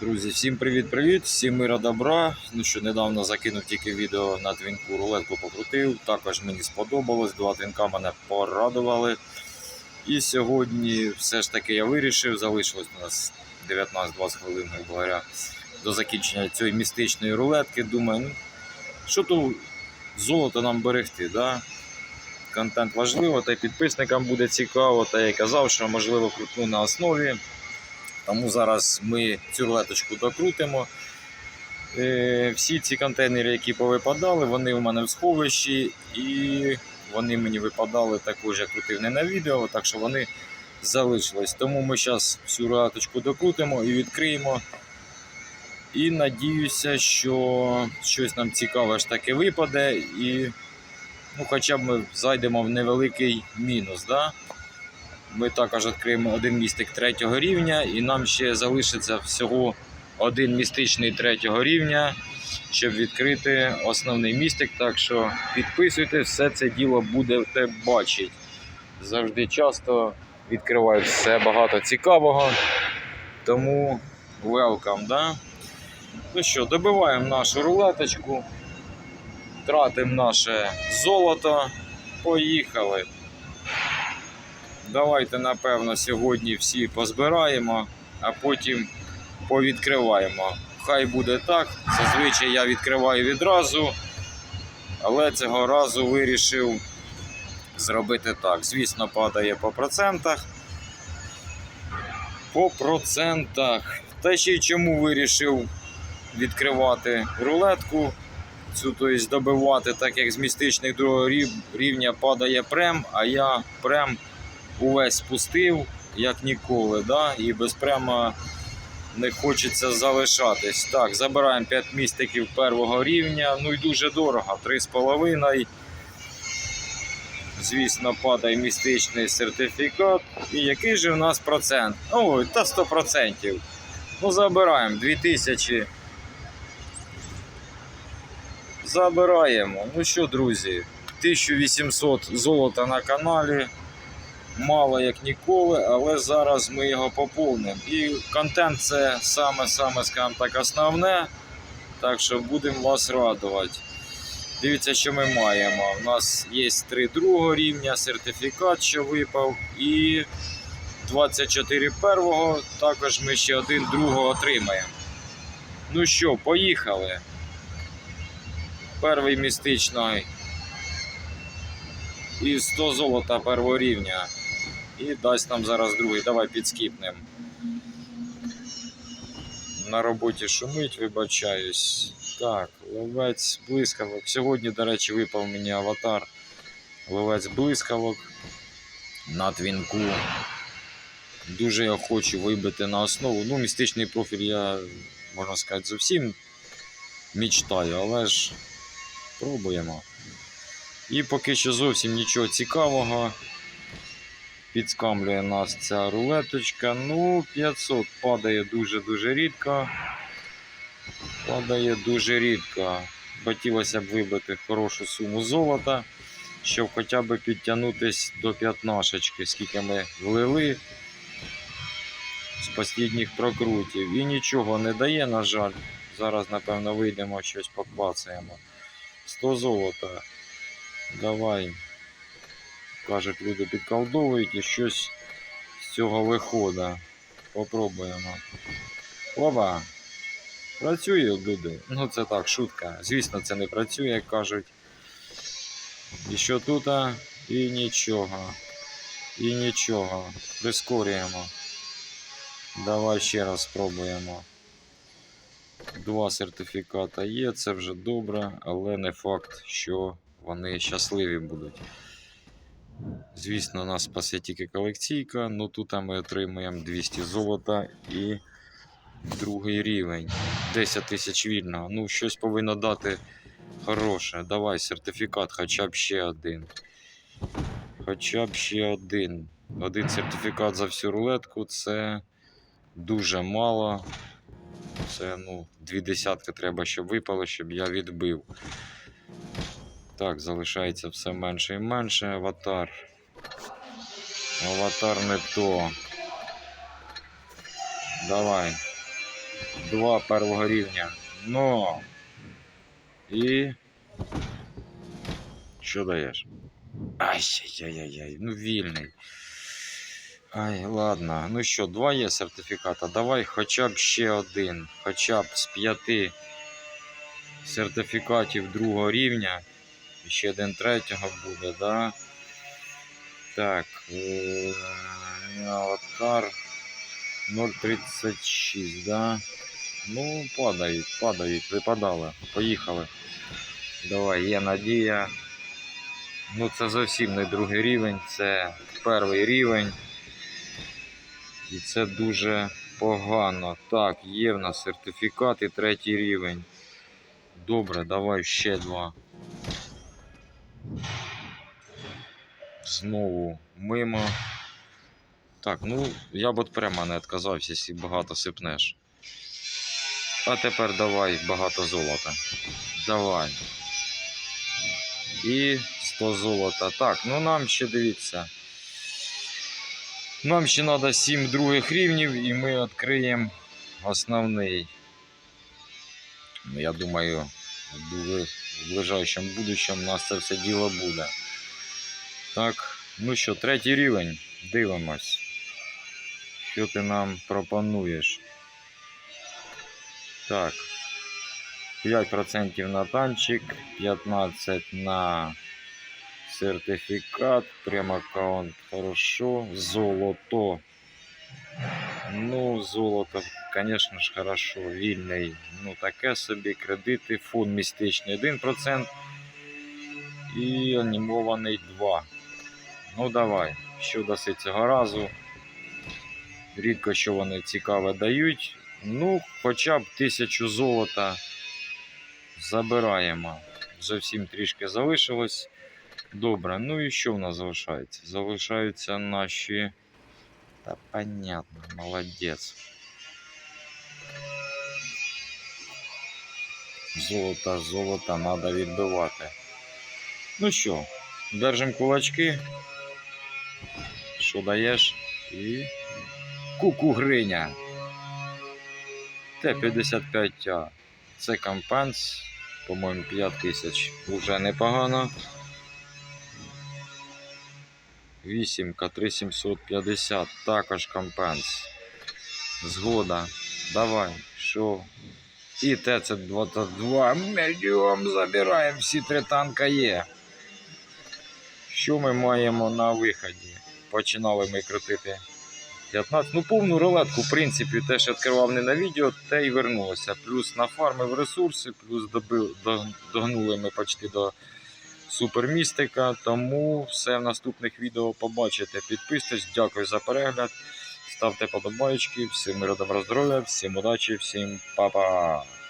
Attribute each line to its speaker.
Speaker 1: Друзі, всім привіт-привіт, всім мира добра. Ну що, недавно закинув тільки відео на твінку, рулетку покрутив. Також мені сподобалось, два твінка мене порадували. І сьогодні все ж таки я вирішив, залишилось у нас 19-20 хвилин, говоря, до закінчення цієї містичної рулетки. Думаю, ну, що то золото нам берегти, да? контент важливо, та й підписникам буде цікаво, та я казав, що можливо крутну на основі. Тому зараз ми цю рулеточку докрутимо. Е, Всі ці контейнери, які повипадали, вони у мене в сховищі і вони мені випадали також, я крутив не на відео, так що вони залишились. Тому ми зараз всю рулеточку докрутимо і відкриємо. І надіюся, що щось нам цікаве ж таки випаде, і ну, хоча б ми зайдемо в невеликий мінус. Да? Ми також відкриємо один містик третього рівня, і нам ще залишиться всього один містичний третього рівня, щоб відкрити основний містик. Так що підписуйтесь, все це діло будете бачити. Завжди часто відкриваю все багато цікавого. Тому welcome, да? Ну що, добиваємо нашу рулеточку, тратимо наше золото. Поїхали. Давайте, напевно, сьогодні всі позбираємо, а потім повідкриваємо. Хай буде так. Зазвичай я відкриваю відразу, але цього разу вирішив зробити так. Звісно, падає по процентах. По процентах. Та ще й чому вирішив відкривати рулетку. Цю, тобто добивати, так як з містичних другого рів- рівня падає прем, а я прем увесь спустив, як ніколи, да? і без прямо не хочеться залишатись. Так, забираємо 5 містиків першого рівня, ну і дуже дорого, 3,5. Звісно, падає містичний сертифікат. І який же у нас процент? Ой, та 100%. Ну, забираємо 2000. Забираємо. Ну що, друзі, 1800 золота на каналі мало як ніколи, але зараз ми його поповнимо. І контент це саме-саме, скажімо так, основне. Так що будемо вас радувати. Дивіться, що ми маємо. У нас є 3 другого рівня, сертифікат, що випав, і 24 первого. Також ми ще один другого отримаємо. Ну що, поїхали. Перший містичний. І 100 золота першого рівня. І дасть нам зараз другий. Давай підскіпнемо. На роботі шумить, вибачаюсь. Так, ловець блискавок. Сьогодні, до речі, випав мені аватар. Ловець блискавок на твінку. Дуже я хочу вибити на основу. Ну, містичний профіль я, можна сказати, зовсім мечтаю, але ж пробуємо. І поки що зовсім нічого цікавого. Підскамлює нас ця рулеточка. Ну, 500 падає дуже-дуже рідко. Падає дуже рідко. Хотілося б вибити хорошу суму золота, щоб хоча б підтягнутися до п'ятнашечки, скільки ми влили з останніх прокрутів. І нічого не дає, на жаль. Зараз, напевно, вийдемо, щось поклацаємо. 100 золота. Давай. Кажуть, люди підколдовують і щось з цього виходить. Попробуємо. Оба. Працює, люди. Ну це так, шутка. Звісно, це не працює, як кажуть. І що тут? І нічого. І нічого. Прискорюємо. Давай ще раз спробуємо. Два сертифіката є, це вже добре, але не факт, що вони щасливі будуть. Звісно, нас спасе тільки колекційка, ну тут ми отримуємо 200 золота і другий рівень. 10 тисяч вільного. Ну, щось повинно дати хороше. Давай сертифікат, хоча б ще один. Хоча б ще один. Один сертифікат за всю рулетку це дуже мало. Це ну, дві десятки треба, щоб випало, щоб я відбив. Так, залишається все менше і менше. Аватар. Аватар не то. Давай. Два першого рівня. Но. І. Що даєш? Ай-яй-яй-яй, ну вільний. Ай, ладно. Ну що, два є сертифіката. Давай хоча б ще один. Хоча б з п'яти сертифікатів другого рівня. І ще один третього буде, да? Так. е, Аватар 0.36, да? Ну, падають, падають, випадали. Поїхали. Давай, є надія. Ну, це зовсім не другий рівень, це перший рівень. І це дуже погано. Так, є в нас сертифікат і третій рівень. Добре, давай ще два. Знову мимо. Так, ну я б от прямо не відказався, якщо багато сипнеш. А тепер давай багато золота. Давай. І 100 золота. Так, ну нам ще дивіться. Нам ще треба 7 других рівнів і ми відкриємо основний. Ну, я думаю, в ближайшому будущому у нас це все діло буде. Так, ну що, третій рівень. Дивимось. Що ти нам пропонуєш? Так. 5% на танчик, 15% на сертифікат, прям аккаунт хорошо, золото. Ну, золото, звісно ж, хорошо, вільний. Ну, таке собі, кредити, фон містичний 1% і анімований 2. Ну давай, що даси цього разу. Рідко що вони цікаве дають. Ну, хоча б тисячу золота забираємо. Зовсім трішки залишилось. Добре, ну і що в нас залишається? Залишаються наші. Та понятно, молодець. Золото, золото треба відбивати. Ну що, держимо кулачки. Що даєш? І. Кукугриня. Т-55А. Це компенс. По-моєму, 5 тисяч. Уже непогано. Вісімка 3750. Також компенс. Згода. Давай. Що? І ТЦ-22. Медіум забираємо. Всі три танка є. Що ми маємо на виході? Починали ми крутити 15. Ну, повну рулетку, в принципі, теж відкривав не на відео, те й вернулося. Плюс нафармив ресурси, плюс добив, догнули ми почти до супермістика. Тому все в наступних відео побачите. Підписуйтесь, дякую за перегляд. Ставте подобаєчки, всім миру, добра, здоров'я, всім удачі, всім па-па!